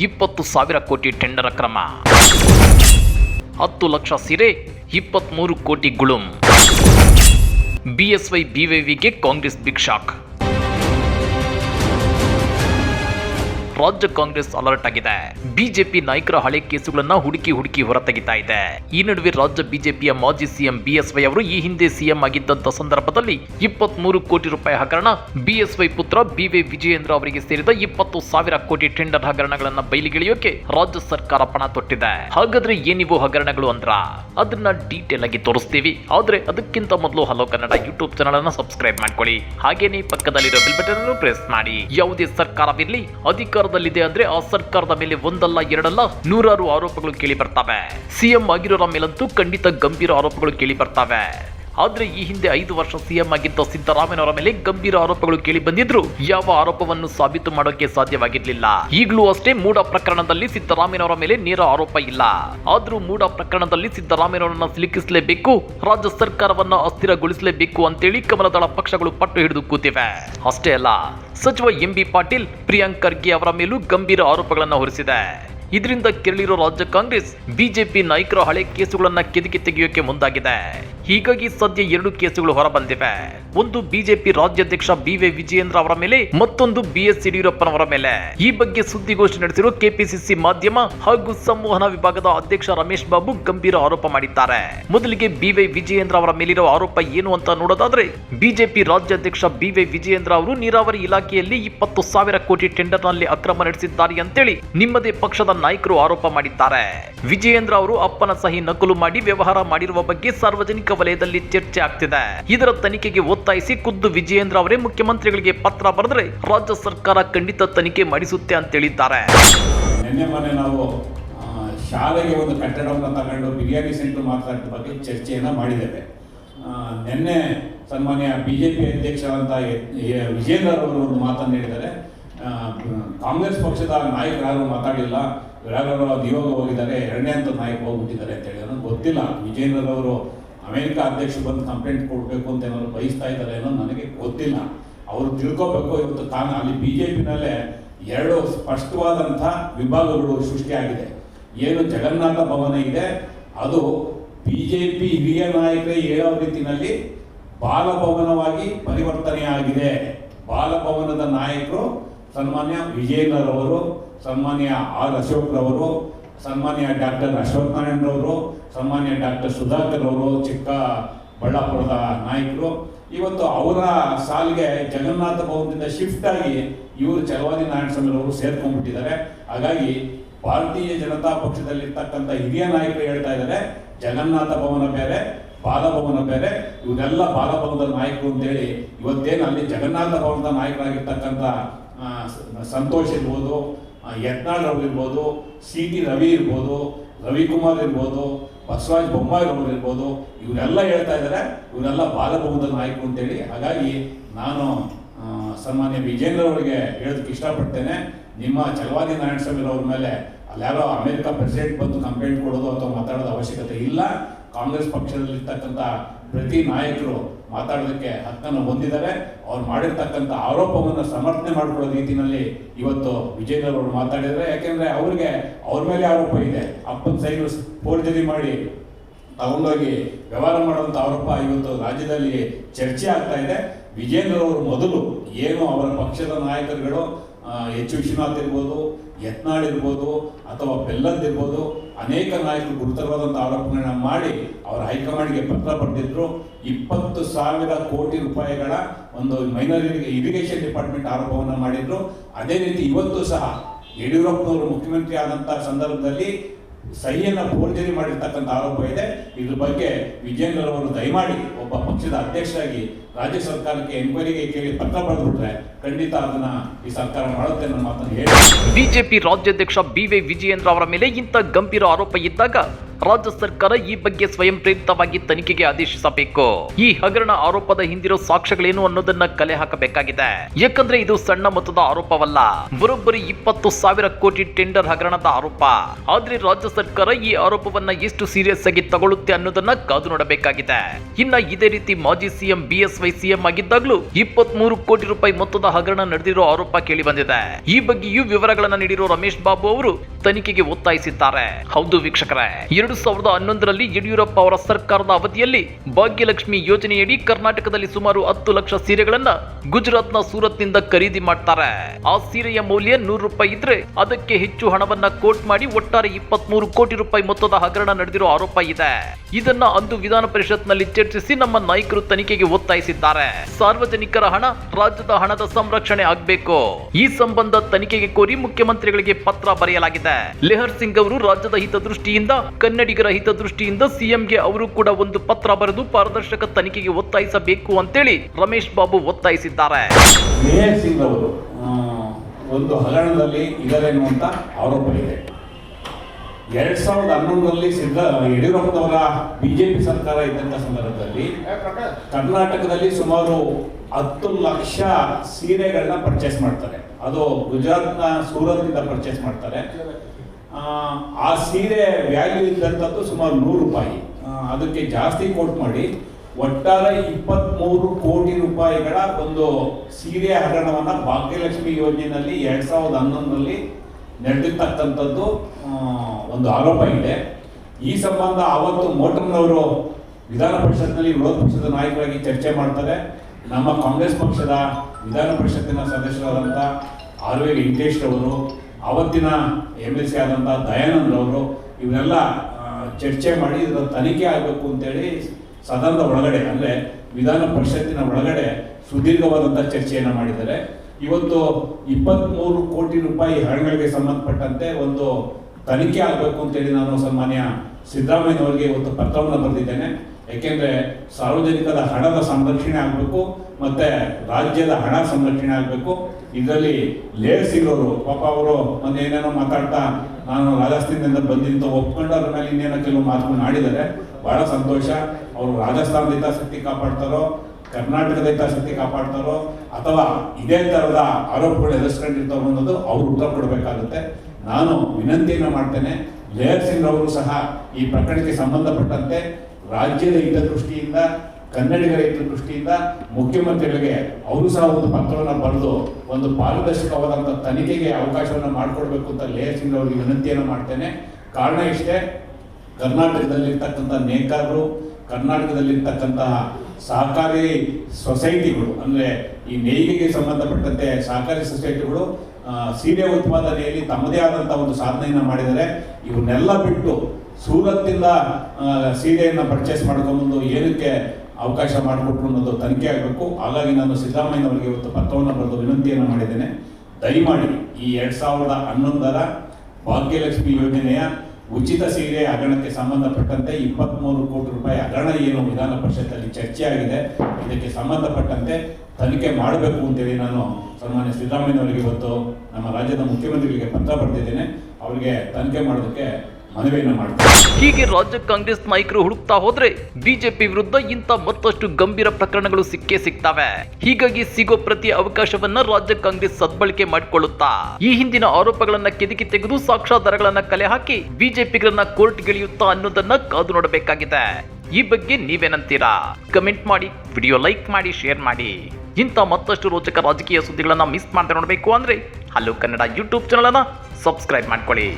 ಇಪ್ಪತ್ತು ಸಾವಿರ ಕೋಟಿ ಟೆಂಡರ್ ಅಕ್ರಮ ಹತ್ತು ಲಕ್ಷ ಸಿರೆ ಇಪ್ಪತ್ತ್ಮೂರು ಕೋಟಿ ಗುಳುಂ. ಬಿಎಸ್ವೈ ಬಿವೈವಿಗೆ ಕಾಂಗ್ರೆಸ್ ಬಿಗ್ ಶಾಕ್ ರಾಜ್ಯ ಕಾಂಗ್ರೆಸ್ ಅಲರ್ಟ್ ಆಗಿದೆ. ಬಿಜೆಪಿ ನಾಯಕರ ಹಳೆ ಕೇಸುಗಳನ್ನ ಹುಡುಕಿ ಹುಡುಕಿ ಹೊರತೆಗಿತಾ ಇದೆ. ಈ ನಡುವೆ ರಾಜ್ಯ ಬಿಜೆಪಿಯ ಮಾಜಿ ಸಿಎಂ ಬಿಎಸ್ವೈ ಅವರು ಈ ಹಿಂದೆ ಸಿಎಂ ಆಗಿದ್ದಂತ ಸಂದರ್ಭದಲ್ಲಿ ಇಪ್ಪತ್ಮೂರು ಕೋಟಿ ರೂಪಾಯಿ ಹಗರಣ, ಬಿಎಸ್ವೈ ಪುತ್ರ ಬಿವಿ ವಿಜಯೇಂದ್ರ ಅವರಿಗೆ ಸೇರಿದ ಇಪ್ಪತ್ತು ಸಾವಿರ ಕೋಟಿ ಟೆಂಡರ್ ಹಗರಣಗಳನ್ನ ಬಯಲಿಗೆಳೆಯೋಕೆ ರಾಜ್ಯ ಸರ್ಕಾರ ಪಣ ತೊಟ್ಟಿದೆ. ಹಾಗಾದ್ರೆ ಏನಿವು ಹಗರಣಗಳು ಅಂದ್ರ? ಅದನ್ನ ಡೀಟೇಲ್ ಆಗಿ ತೋರಿಸ್ತೀವಿ. ಆದ್ರೆ ಅದಕ್ಕಿಂತ ಮೊದಲು ಹಲೋ ಕನ್ನಡ ಯೂಟ್ಯೂಬ್ ಚಾನಲ್ ಅನ್ನ ಸಬ್ಸ್ಕ್ರೈಬ್ ಮಾಡ್ಕೊಳ್ಳಿ. ಹಾಗೇನೆ ಪಕ್ಕದಲ್ಲಿರೋ ಬಿಲ್ ಬಟನ್ ಅನ್ನು ಪ್ರೆಸ್ ಮಾಡಿ. ಯಾವುದೇ ಸರ್ಕಾರವಿರ್ಲಿ ಅಧಿಕಾರದಲ್ಲಿದೆ ಅಂದ್ರೆ ಆ ಸರ್ಕಾರದ ಮೇಲೆ ಒಂದಲ್ಲ ಎರಡಲ್ಲ ನೂರಾರು ಆರೋಪಗಳು ಕೇಳಿ ಬರ್ತವೆ. ಸಿಎಂ ಆಗಿರೋರ ಮೇಲಂತೂ ಖಂಡಿತ ಗಂಭೀರ ಆರೋಪಗಳು ಕೇಳಿ ಬರ್ತವೆ. ಆದ್ರೆ ಈ ಹಿಂದೆ ಐದು ವರ್ಷ ಸಿಎಂ ಆಗಿದ್ದ ಸಿದ್ದರಾಮಯ್ಯನವರ ಮೇಲೆ ಗಂಭೀರ ಆರೋಪಗಳು ಕೇಳಿ ಬಂದಿದ್ರು. ಯಾವ ಆರೋಪವನ್ನು ಸಾಬೀತು ಮಾಡೋಕೆ ಸಾಧ್ಯವಾಗಿರ್ಲಿಲ್ಲ. ಈಗಲೂ ಅಷ್ಟೇ ಮೂಡ ಪ್ರಕರಣದಲ್ಲಿ ಸಿದ್ದರಾಮಯ್ಯನವರ ಮೇಲೆ ನೇರ ಆರೋಪ ಇಲ್ಲ. ಆದ್ರೂ ಮೂಡ ಪ್ರಕರಣದಲ್ಲಿ ಸಿದ್ದರಾಮಯ್ಯನವರನ್ನ ಸಿಲುಕಿಸಲೇಬೇಕು, ರಾಜ್ಯ ಸರ್ಕಾರವನ್ನ ಅಸ್ಥಿರಗೊಳಿಸಲೇಬೇಕು ಅಂತೇಳಿ ಕಮಲದಳ ಪಕ್ಷಗಳು ಪಟ್ಟು ಹಿಡಿದು ಕೂತಿವೆ. ಅಷ್ಟೇ ಅಲ್ಲ, ಸಚಿವ ಎಂ ಬಿ ಪಾಟೀಲ್ ಪ್ರಿಯಾಂಕ್ ಖರ್ಗೆ ಅವರ ಮೇಲೂ ಗಂಭೀರ ಆರೋಪಗಳನ್ನು ಹೊರಿಸಿದೆ. ಇದರಿಂದ ಕೆರಳಿರೋ ರಾಜ್ಯ ಕಾಂಗ್ರೆಸ್, ಬಿಜೆಪಿ ನಾಯಕರ ಹಳೆ ಕೇಸುಗಳನ್ನ ಕೆದಕಿ ತೆಗೆಯೋಕೆ ಮುಂದಾಗಿದೆ. ಹೀಗಾಗಿ ಸದ್ಯ ಎರಡು ಕೇಸುಗಳು ಹೊರಬಂದಿವೆ. ಒಂದು ಬಿಜೆಪಿ ರಾಜ್ಯಾಧ್ಯಕ್ಷ ಬಿ ವಿ ವಿಜಯೇಂದ್ರ ಅವರ ಮೇಲೆ, ಮತ್ತೊಂದು ಬಿ ಎಸ್ ಯಡಿಯೂರಪ್ಪನವರ ಮೇಲೆ. ಈ ಬಗ್ಗೆ ಸುದ್ದಿಗೋಷ್ಠಿ ನಡೆಸಿರುವ ಕೆಪಿಸಿಸಿ ಮಾಧ್ಯಮ ಹಾಗೂ ಸಂವಹನ ವಿಭಾಗದ ಅಧ್ಯಕ್ಷ ರಮೇಶ್ ಬಾಬು ಗಂಭೀರ ಆರೋಪ ಮಾಡಿದ್ದಾರೆ. ಮೊದಲಿಗೆ ಬಿ ವೈ ವಿಜಯೇಂದ್ರ ಅವರ ಮೇಲಿರುವ ಆರೋಪ ಏನು ಅಂತ ನೋಡೋದಾದ್ರೆ, ಬಿಜೆಪಿ ರಾಜ್ಯಾಧ್ಯಕ್ಷ ಬಿ ವೈ ವಿಜಯೇಂದ್ರ ಅವರು ನೀರಾವರಿ ಇಲಾಖೆಯಲ್ಲಿ ಇಪ್ಪತ್ತು ಸಾವಿರ ಕೋಟಿ ಟೆಂಡರ್ನಲ್ಲಿ ಅಕ್ರಮ ನಡೆಸಿದ್ದಾರೆ ಅಂತೇಳಿ ನಿಮ್ಮದೇ ಪಕ್ಷದ ನಾಯಕರು ಆರೋಪ ಮಾಡಿದ್ದಾರೆ. ವಿಜಯೇಂದ್ರ ಅವರು ಅಪ್ಪನ ಸಹಿ ನಕಲು ಮಾಡಿ ವ್ಯವಹಾರ ಮಾಡಿರುವ ಬಗ್ಗೆ ಸಾರ್ವಜನಿಕ ವಲಯದಲ್ಲಿ ಚರ್ಚೆ ಆಗ್ತಿದೆ. ಇದರ ತನಿಖೆಗೆ ಒತ್ತಾಯಿಸಿ ಖುದ್ದು ವಿಜಯೇಂದ್ರ ಅವರೇ ಮುಖ್ಯಮಂತ್ರಿಗಳಿಗೆ ಪತ್ರ ಬರೆದ್ರೆ ರಾಜ್ಯ ಸರ್ಕಾರ ಖಂಡಿತ ತನಿಖೆ ಮಾಡಿಸುತ್ತೆ ಅಂತ ಹೇಳಿದ್ದಾರೆ. ನಾವು ಶಾಲೆಗೆ ಒಂದು ಕಟ್ಟಡವನ್ನು ತಗೊಂಡು ಬಿರಿಯಾನಿ ಸೆಂಟರ್ ಮಾತಾಡಿದ ಬಗ್ಗೆ ಚರ್ಚೆಯನ್ನು ಮಾಡಿದ್ದೇವೆ. ನಿನ್ನೆ ಸನ್ಮಾನ್ಯ ಬಿ ಜೆ ಪಿ ಅಧ್ಯಕ್ಷರಾದಂಥ ವಿಜೇಂದ್ರ ಅವರು ಮಾತನ್ನು ಹೇಳಿದ್ದಾರೆ. ಕಾಂಗ್ರೆಸ್ ಪಕ್ಷದ ನಾಯಕರು ಯಾರು ಮಾತಾಡಿಲ್ಲ ಯಾರು ನಿಯೋಗ ಹೋಗಿದ್ದಾರೆ, ಎರಡನೇ ಹಂತದ ನಾಯಕ ಹೋಗ್ಬಿಟ್ಟಿದ್ದಾರೆ ಅಂತ ಹೇಳಿ ನನಗೆ ಗೊತ್ತಿಲ್ಲ. ವಿಜೇಂದ್ರ ಅವರು ಅಮೆರಿಕ ಅಧ್ಯಕ್ಷರು ಬಂದು ಕಂಪ್ಲೇಂಟ್ ಕೊಡಬೇಕು ಅಂತ ಏನಾದ್ರು ಬಯಸ್ತಾ ಇದ್ದಾರೆ ಅನ್ನೋ ನನಗೆ ಗೊತ್ತಿಲ್ಲ. ಅವರು ತಿಳ್ಕೋಬೇಕು, ಇವತ್ತು ತಾನು ಅಲ್ಲಿ ಬಿ ಜೆ ಪಿನಲ್ಲೇ ಎರಡು ಸ್ಪಷ್ಟವಾದಂಥ ವಿಭಾಗಗಳು ಸೃಷ್ಟಿಯಾಗಿದೆ. ಏನು ಜಗನ್ನಾಥ ಭವನ ಇದೆ, ಅದು ಬಿ ಜೆ ಪಿ ಹಿರಿಯ ನಾಯಕರೇ ಹೇಳೋ ರೀತಿಯಲ್ಲಿ ಬಾಲಭವನವಾಗಿ ಪರಿವರ್ತನೆಯಾಗಿದೆ. ಬಾಲಭವನದ ನಾಯಕರು ಸನ್ಮಾನ್ಯ ವಿಜಯೇಂದ್ರರವರು ಸನ್ಮಾನ್ಯ ಆರ್ ಅಶೋಕ್ರವರು ಸನ್ಮಾನ್ಯ ಡಾಕ್ಟರ್ ಅಶೋಕ್ ನಾರಾಯಣರವರು ಸನ್ಮಾನ್ಯ ಡಾಕ್ಟರ್ ಸುಧಾಕರ್ ಅವರು ಚಿಕ್ಕ ಬಳ್ಳಾಪುರದ ನಾಯಕರು. ಇವತ್ತು ಅವರ ಸಾಲಿಗೆ ಜಗನ್ನಾಥ ಭವನದಿಂದ ಶಿಫ್ಟ್ ಆಗಿ ಇವರು ಚಲವಾದಿ ನಾರಾಯಣ ಸ್ವಾಮಿ ಅವರು ಸೇರ್ಕೊಂಡ್ಬಿಟ್ಟಿದ್ದಾರೆ. ಹಾಗಾಗಿ ಭಾರತೀಯ ಜನತಾ ಪಕ್ಷದಲ್ಲಿರ್ತಕ್ಕಂಥ ಹಿರಿಯ ನಾಯಕರು ಹೇಳ್ತಾ ಇದ್ದಾರೆ, ಜಗನ್ನಾಥ ಭವನ ಬೇರೆ ಬಾಲಭವನ ಬೇರೆ, ಇವರೆಲ್ಲ ಬಾಲಭವನದ ನಾಯಕರು ಅಂತೇಳಿ ಇವತ್ತೇನು ಅಲ್ಲಿ ಜಗನ್ನಾಥ ಭವನದ ನಾಯಕರಾಗಿರ್ತಕ್ಕಂಥ ಸಂತೋಷ್ ಇರ್ಬೋದು ಯತ್ನಾಳ್ ಅವ್ರು ಇರ್ಬೋದು, ಸಿ ಟಿ ರವಿ ಇರ್ಬೋದು, ರವಿಕುಮಾರ್ ಇರ್ಬೋದು, ಬಸವರಾಜ್ ಬೊಮ್ಮಾಯಿ ಅವರು ಇರ್ಬೋದು, ಇವರೆಲ್ಲ ಹೇಳ್ತಾ ಇದ್ದಾರೆ ಇವರೆಲ್ಲ ಬಾಲಭವನದ ನಾಯಕರು ಅಂತೇಳಿ. ಹಾಗಾಗಿ ನಾನು ಸನ್ಮಾನ್ಯ ವಿಜೇಂದ್ರ ಅವರಿಗೆ ಹೇಳೋದಕ್ಕೆ ಇಷ್ಟಪಡ್ತೇನೆ. ನಿಮ್ಮ ಚಲವಾದಿ ನಾರಾಯಣ ಸ್ವಾಮಿ ಅವ್ರ ಮೇಲೆ ಅಲ್ಲಿ ಯಾರೋ ಅಮೆರಿಕ ಪ್ರೆಸಿಡೆಂಟ್ ಬಂದು ಕಂಪ್ಲೇಂಟ್ ಕೊಡೋದು ಅಥವಾ ಮಾತಾಡೋದು ಅವಶ್ಯಕತೆ ಇಲ್ಲ. ಕಾಂಗ್ರೆಸ್ ಪಕ್ಷದಲ್ಲಿರ್ತಕ್ಕಂಥ ಪ್ರತಿ ನಾಯಕರು ಮಾತಾಡೋದಕ್ಕೆ ಹಕ್ಕನ್ನು ಹೊಂದಿದ್ದಾರೆ. ಅವ್ರು ಮಾಡಿರ್ತಕ್ಕಂಥ ಆರೋಪವನ್ನು ಸಮರ್ಥನೆ ಮಾಡಿಕೊಳ್ಳೋ ರೀತಿಯಲ್ಲಿ ಇವತ್ತು ವಿಜೇಂದ್ರ ಅವರು ಮಾತಾಡಿದ್ದಾರೆ. ಯಾಕೆಂದ್ರೆ ಅವ್ರಿಗೆ ಅವ್ರ ಮೇಲೆ ಆರೋಪ ಇದೆ. ಅಪ್ಪನ ಸೈನು ಫೋರ್ಜರಿ ಮಾಡಿ ತಗೊಂಡೋಗಿ ವ್ಯವಹಾರ ಮಾಡುವಂಥ ಆರೋಪ ಇವತ್ತು ರಾಜ್ಯದಲ್ಲಿ ಚರ್ಚೆ ಆಗ್ತಾ ಇದೆ. ವಿಜೇಂದ್ರ ಅವರು ಮೊದಲು ಏನು ಅವರ ಪಕ್ಷದ ನಾಯಕರುಗಳು ಎಚ್ ವಿಶ್ವನಾಥ್ ಇರ್ಬೋದು, ಯತ್ನಾಳ್ ಇರ್ಬೋದು ಅಥವಾ ಬೆಲ್ಲದ್ ಇರ್ಬೋದು ಅನೇಕ ನಾಯಕರು ಗುರುತರವಾದಂಥ ಆರೋಪಗಳನ್ನ ಮಾಡಿ ಅವರ ಹೈಕಮಾಂಡ್ಗೆ ಪತ್ರ ಬರೆದಿದ್ರು. ಇಪ್ಪತ್ತು ಸಾವಿರ ಕೋಟಿ ರೂಪಾಯಿಗಳ ಒಂದು ಮೈನರ್ ಇರಿಗೇಷನ್ ಡಿಪಾರ್ಟ್ಮೆಂಟ್ ಆರೋಪವನ್ನು ಮಾಡಿದ್ರು. ಅದೇ ರೀತಿ ಇವತ್ತು ಸಹ ಯಡಿಯೂರಪ್ಪನವರು ಮುಖ್ಯಮಂತ್ರಿ ಆದಂಥ ಸಂದರ್ಭದಲ್ಲಿ ಸಹಿಯನ್ನು ಫೋರ್ಜರಿ ಮಾಡಿರ್ತಕ್ಕಂಥ ಆರೋಪ ಇದೆ. ಇದ್ರ ಬಗ್ಗೆ ವಿಜೇಂದ್ರ ಅವರು ದಯಮಾಡಿ ಒಬ್ಬ ಪಕ್ಷದ ಅಧ್ಯಕ್ಷರಾಗಿ ರಾಜ್ಯ ಸರ್ಕಾರಕ್ಕೆ ಎನ್ಕ್ವೈರಿಗೆ ಕೇಳಿ ಪತ್ರ ಬರೆದ್ಬಿಟ್ರೆ ಖಂಡಿತ ಅದನ್ನ ಈ ಸರ್ಕಾರ ಮಾಡುತ್ತೆ ಅನ್ನೋ ಮಾತನ್ನು ಹೇಳಿ. ಬಿಜೆಪಿ ರಾಜ್ಯಾಧ್ಯಕ್ಷ ಬಿ ವೈ ವಿಜಯೇಂದ್ರ ಅವರ ಮೇಲೆ ಇಂಥ ಗಂಭೀರ ಆರೋಪ ಇದ್ದಾಗ ರಾಜ್ಯ ಸರ್ಕಾರ ಈ ಬಗ್ಗೆ ಸ್ವಯಂ ಪ್ರೇರಿತವಾಗಿ ತನಿಖೆಗೆ ಆದೇಶಿಸಬೇಕು. ಈ ಹಗರಣ ಆರೋಪದ ಹಿಂದಿರೋ ಸಾಕ್ಷ್ಯಗಳೇನು ಅನ್ನೋದನ್ನ ಕಲೆ ಹಾಕಬೇಕಾಗಿದೆ. ಯಾಕಂದ್ರೆ ಇದು ಸಣ್ಣ ಮೊತ್ತದ ಆರೋಪವಲ್ಲ. ಬರೋಬ್ಬರಿ ಇಪ್ಪತ್ತು ಸಾವಿರ ಕೋಟಿ ಟೆಂಡರ್ ಹಗರಣದ ಆರೋಪ. ಆದ್ರೆ ರಾಜ್ಯ ಸರ್ಕಾರ ಈ ಆರೋಪವನ್ನ ಎಷ್ಟು ಸೀರಿಯಸ್ ಆಗಿ ತಗೊಳ್ಳುತ್ತೆ ಅನ್ನೋದನ್ನ ಕಾದು ನೋಡಬೇಕಾಗಿದೆ. ಇನ್ನ ಇದೇ ರೀತಿ ಮಾಜಿ ಸಿಎಂ, ಬಿಎಸ್ವೈ ಸಿಎಂ ಆಗಿದ್ದಾಗಲೂ ಇಪ್ಪತ್ತ್ ಮೂರು ಕೋಟಿ ರೂಪಾಯಿ ಮೊತ್ತದ ಹಗರಣ ನಡೆದಿರೋ ಆರೋಪ ಕೇಳಿ ಬಂದಿದೆ. ಈ ಬಗ್ಗೆಯೂ ವಿವರಗಳನ್ನು ನೀಡಿರೋ ರಮೇಶ್ ಬಾಬು ಅವರು ತನಿಖೆಗೆ ಒತ್ತಾಯಿಸಿದ್ದಾರೆ. ಹೌದು ವೀಕ್ಷಕರೇ, ಎರಡು ಸಾವಿರದ ಹನ್ನೊಂದರಲ್ಲಿ ಯಡಿಯೂರಪ್ಪ ಅವರ ಸರ್ಕಾರದ ಅವಧಿಯಲ್ಲಿ ಭಾಗ್ಯಲಕ್ಷ್ಮಿ ಯೋಜನೆಯಡಿ ಕರ್ನಾಟಕದಲ್ಲಿ ಸುಮಾರು ಹತ್ತು ಲಕ್ಷ ಸೀರೆಗಳನ್ನ ಗುಜರಾತ್ನ ಸೂರತ್ನಿಂದ ಖರೀದಿ ಮಾಡ್ತಾರೆ. ಆ ಸೀರೆಯ ಮೌಲ್ಯ ನೂರು ರೂಪಾಯಿ ಇದ್ರೆ ಅದಕ್ಕೆ ಹೆಚ್ಚು ಹಣವನ್ನ ಕೋಟ್ ಮಾಡಿ ಒಟ್ಟಾರೆ ಇಪ್ಪತ್ಮೂರು ಕೋಟಿ ರೂಪಾಯಿ ಮೊತ್ತದ ಹಗರಣ ನಡೆದಿರೋ ಆರೋಪ ಇದೆ. ಇದನ್ನ ಅಂದು ವಿಧಾನ ಪರಿಷತ್ನಲ್ಲಿ ಚರ್ಚಿಸಿ ನಮ್ಮ ನಾಯಕರು ತನಿಖೆಗೆ ಒತ್ತಾಯಿಸಿದ್ದಾರೆ. ಸಾರ್ವಜನಿಕರ ಹಣ ರಾಜ್ಯದ ಹಣದ ಸಂರಕ್ಷಣೆ ಆಗಬೇಕು. ಈ ಸಂಬಂಧ ತನಿಖೆಗೆ ಕೋರಿ ಮುಖ್ಯಮಂತ್ರಿಗಳಿಗೆ ಪತ್ರ ಬರೆಯಲಾಗಿದೆ. ಲೆಹರ್ ಸಿಂಗ್ ಅವರು ರಾಜ್ಯದ ಹಿತದೃಷ್ಟಿಯಿಂದ, ಕನ್ನಡಿಗರ ಹಿತದೃಷ್ಟಿಯಿಂದ ಸಿಎಂಗೆ ಅವರು ಕೂಡ ಒಂದು ಪತ್ರ ಬರೆದು ಪಾರದರ್ಶಕ ತನಿಖೆಗೆ ಒತ್ತಾಯಿಸಬೇಕು ಅಂತೇಳಿ ರಮೇಶ್ ಬಾಬು ಒತ್ತಾಯಿಸಿದ್ದಾರೆ. ಒಂದು ಹಗರಣದಲ್ಲಿ ಇದ್ದಾರೆ ಅನ್ನುವಂತ ಆರೋಪ ಇದೆ. ಎರಡ್ ಸಾವಿರದ ಹನ್ನೊಂದರಲ್ಲಿ ಸಿದ್ದ ಯಡಿಯೂರಪ್ಪನವರ ಬಿಜೆಪಿ ಸರ್ಕಾರ ಇದ್ದಂಥ ಸಂದರ್ಭದಲ್ಲಿ ಕರ್ನಾಟಕದಲ್ಲಿ ಸುಮಾರು ಹತ್ತು ಲಕ್ಷ ಸೀರೆಗಳನ್ನ ಪರ್ಚೇಸ್ ಮಾಡ್ತಾರೆ. ಅದು ಗುಜರಾತ್ನ ಸೂರತ್ನಿಂದ ಪರ್ಚೇಸ್ ಮಾಡ್ತಾರೆ. ಆ, ಸೀರೆ ವ್ಯಾಲ್ಯೂ ಇದ್ದಂಥದ್ದು ಸುಮಾರು ನೂರು ರೂಪಾಯಿ. ಅದಕ್ಕೆ ಜಾಸ್ತಿ ಕೋಟ್ ಮಾಡಿ ಒಟ್ಟಾರೆ ಇಪ್ಪತ್ತ್ಮೂರು ಕೋಟಿ ರೂಪಾಯಿಗಳ ಒಂದು ಸೀರೆ ಹಗರಣವನ್ನು ಭಾಗ್ಯಲಕ್ಷ್ಮಿ ಯೋಜನೆಯಲ್ಲಿ ಎರಡು ಸಾವಿರದ ಹನ್ನೊಂದರಲ್ಲಿ ನಡೆದಿರ್ತಕ್ಕಂಥದ್ದು ಒಂದು ಆರೋಪ ಇದೆ. ಈ ಸಂಬಂಧ ಆವತ್ತು ಮೋಟಮ್ನವರು ವಿಧಾನ ಪರಿಷತ್ನಲ್ಲಿ ವಿರೋಧ ಪಕ್ಷದ ನಾಯಕರಾಗಿ ಚರ್ಚೆ ಮಾಡ್ತಾರೆ. ನಮ್ಮ ಕಾಂಗ್ರೆಸ್ ಪಕ್ಷದ ವಿಧಾನ ಪರಿಷತ್ತಿನ ಸದಸ್ಯರಾದಂಥ ಆರ್ ವೆಂಕಟೇಶ್ ಅವರು ಅವತ್ತಿನ ಎಂ ಎಲ್ ಸಿ ಆದಂಥ ದಯಾನಂದ್ ಅವರು ಇವರೆಲ್ಲ ಚರ್ಚೆ ಮಾಡಿ ಇದರ ತನಿಖೆ ಆಗಬೇಕು ಅಂತೇಳಿ ಸದನದ ಒಳಗಡೆ, ಅಂದರೆ ವಿಧಾನ ಪರಿಷತ್ತಿನ ಒಳಗಡೆ ಸುದೀರ್ಘವಾದಂಥ ಚರ್ಚೆಯನ್ನು ಮಾಡಿದ್ದಾರೆ. ಇವತ್ತು ಇಪ್ಪತ್ತ್ಮೂರು ಕೋಟಿ ರೂಪಾಯಿ ಹಣಗಳಿಗೆ ಸಂಬಂಧಪಟ್ಟಂತೆ ಒಂದು ತನಿಖೆ ಆಗಬೇಕು ಅಂತೇಳಿ ನಾನು ಸನ್ಮಾನ್ಯ ಸಿದ್ದರಾಮಯ್ಯನವರಿಗೆ ಇವತ್ತು ಪತ್ರವನ್ನು ಬರೆದಿದ್ದೇನೆ. ಯಾಕೆಂದ್ರೆ ಸಾರ್ವಜನಿಕರ ಹಣದ ಸಂರಕ್ಷಣೆ ಆಗಬೇಕು, ಮತ್ತೆ ರಾಜ್ಯದ ಹಣ ಸಂರಕ್ಷಣೆ ಆಗಬೇಕು. ಇದರಲ್ಲಿ ಲೇಯರ್ಸ್ ಇರೋರು, ಪಾಪ ಅವರು ಒಂದು ಏನೇನೋ ಮಾತಾಡ್ತಾ, ನಾನು ರಾಜಸ್ಥಾನದಿಂದ ಬಂದಿಂತ ಒಪ್ಕೊಂಡು ಅದ್ರ ಮೇಲೆ ಇನ್ನೇನೋ ಕೆಲವು ಮಾತುಗಳು ಆಡಿದ್ದಾರೆ ಬಹಳ ಸಂತೋಷ. ಅವರು ರಾಜಸ್ಥಾನದ ಹಿತಾಸಕ್ತಿ ಕಾಪಾಡ್ತಾರೋ, ಕರ್ನಾಟಕದ ಹಿತಾಸಕ್ತಿ ಕಾಪಾಡ್ತಾರೋ, ಅಥವಾ ಇದೇ ಥರದ ಆರೋಪಗಳು ಎದುರಿಸ್ಕೊಂಡಿರ್ತಾರೋ ಅನ್ನೋದು ಅವರು ಉತ್ತರ ಕೊಡಬೇಕಾಗುತ್ತೆ. ನಾನು ವಿನಂತಿಯನ್ನು ಮಾಡ್ತೇನೆ ಲೇಯರ್ ಸಿಂಗ್ ಅವರು ಸಹ ಈ ಪ್ರಕರಣಕ್ಕೆ ಸಂಬಂಧಪಟ್ಟಂತೆ ರಾಜ್ಯದ ಹಿತದೃಷ್ಟಿಯಿಂದ, ಕನ್ನಡಿಗರ ಹಿತದೃಷ್ಟಿಯಿಂದ ಮುಖ್ಯಮಂತ್ರಿಗಳಿಗೆ ಅವರು ಸಹ ಒಂದು ಪತ್ರವನ್ನು ಬರೆದು ಒಂದು ಪಾರದರ್ಶಕವಾದಂಥ ತನಿಖೆಗೆ ಅವಕಾಶವನ್ನು ಮಾಡಿಕೊಡ್ಬೇಕು ಅಂತ ಲೇಯರ್ ಸಿಂಗ್ ಅವರಿಗೆ ವಿನಂತಿಯನ್ನು ಮಾಡ್ತೇನೆ. ಕಾರಣ ಇಷ್ಟೇ, ಕರ್ನಾಟಕದಲ್ಲಿರ್ತಕ್ಕಂಥ ನೇಕಾರರು, ಕರ್ನಾಟಕದಲ್ಲಿರ್ತಕ್ಕಂತಹ ಸಹಕಾರಿ ಸೊಸೈಟಿಗಳು, ಅಂದರೆ ಈ ನೇಯ್ಗೆಗೆ ಸಂಬಂಧಪಟ್ಟಂತೆ ಸಹಕಾರಿ ಸೊಸೈಟಿಗಳು ಸೀರೆ ಉತ್ಪಾದನೆಯಲ್ಲಿ ತಮ್ಮದೇ ಆದಂಥ ಒಂದು ಸಾಧನೆಯನ್ನು ಮಾಡಿದರೆ ಇವನ್ನೆಲ್ಲ ಬಿಟ್ಟು ಸೂರತ್ತಿಂದ ಸೀರೆಯನ್ನು ಪರ್ಚೇಸ್ ಮಾಡ್ಕೊಂಬಂದು ಏನಕ್ಕೆ ಅವಕಾಶ ಮಾಡಿಕೊಟ್ರು ಅನ್ನೋದು ತನಿಖೆ ಆಗಬೇಕು. ಹಾಗಾಗಿ ನಾನು ಸಿದ್ದರಾಮಯ್ಯನವರಿಗೆ ಇವತ್ತು ಪತ್ರವನ್ನು ಬರೆದು ವಿನಂತಿಯನ್ನು ಮಾಡಿದ್ದೇನೆ. ದಯಮಾಡಿ ಈ ಎರಡು ಸಾವಿರದ ಹನ್ನೊಂದರ ಭಾಗ್ಯಲಕ್ಷ್ಮಿ ಯೋಜನೆಯ ಉಚಿತ ಸೀರೆ ಹಗರಣಕ್ಕೆ ಸಂಬಂಧಪಟ್ಟಂತೆ ಇಪ್ಪತ್ತ್ಮೂರು ಕೋಟಿ ರೂಪಾಯಿ ಹಗರಣ ಏನು ವಿಧಾನ ಪರಿಷತ್ತಲ್ಲಿ ಚರ್ಚೆಯಾಗಿದೆ. ಇದಕ್ಕೆ ಸಂಬಂಧಪಟ್ಟಂತೆ ತನಿಖೆ ಮಾಡಬೇಕು ಅಂತೇಳಿ ನಾನು ಸನ್ಮಾನ್ಯ ಸಿದ್ದರಾಮಯ್ಯನವರಿಗೆ ಇವತ್ತು ನಮ್ಮ ರಾಜ್ಯದ ಮುಖ್ಯಮಂತ್ರಿಗಳಿಗೆ ಪತ್ರ ಬರೆದಿದ್ದೇನೆ. ಅವರಿಗೆ ತನಿಖೆ ಮಾಡೋದಕ್ಕೆ ಹೀಗೆ ರಾಜ್ಯ ಕಾಂಗ್ರೆಸ್ ನಾಯಕರು ಹುಡುಕ್ತಾ ಹೋದ್ರೆ ಬಿಜೆಪಿ ವಿರುದ್ಧ ಇಂಥ ಮತ್ತಷ್ಟು ಗಂಭೀರ ಪ್ರಕರಣಗಳು ಸಿಕ್ಕೇ ಸಿಗ್ತವೆ. ಹೀಗಾಗಿ ಸಿಗೋ ಪ್ರತಿ ಅವಕಾಶವನ್ನ ರಾಜ್ಯ ಕಾಂಗ್ರೆಸ್ ಸದ್ಬಳಕೆ ಮಾಡಿಕೊಳ್ಳುತ್ತಾ. ಈ ಹಿಂದಿನ ಆರೋಪಗಳನ್ನ ಕೆದಕಿ ತೆಗೆದು ಸಾಕ್ಷ್ಯಾಧಾರಗಳನ್ನ ಕಲೆ ಹಾಕಿ ಬಿಜೆಪಿಗಳನ್ನ ಕೋರ್ಟ್ ಗೆಳೆಯುತ್ತಾ ಅನ್ನೋದನ್ನ ಕಾದು ನೋಡಬೇಕಾಗಿದೆ. ಈ ಬಗ್ಗೆ ನೀವೇನಂತೀರಾ? ಕಮೆಂಟ್ ಮಾಡಿ, ವಿಡಿಯೋ ಲೈಕ್ ಮಾಡಿ, ಶೇರ್ ಮಾಡಿ. ಇಂಥ ಮತ್ತಷ್ಟು ರೋಚಕ ರಾಜಕೀಯ ಸುದ್ದಿಗಳನ್ನ ಮಿಸ್ ಮಾಡದೆ ನೋಡಬೇಕು ಅಂದ್ರೆ ಹಲೋ ಕನ್ನಡ ಯೂಟ್ಯೂಬ್ ಚಾನಲ್ ಅನ್ನ ಸಬ್ಸ್ಕ್ರೈಬ್ ಮಾಡ್ಕೊಳ್ಳಿ.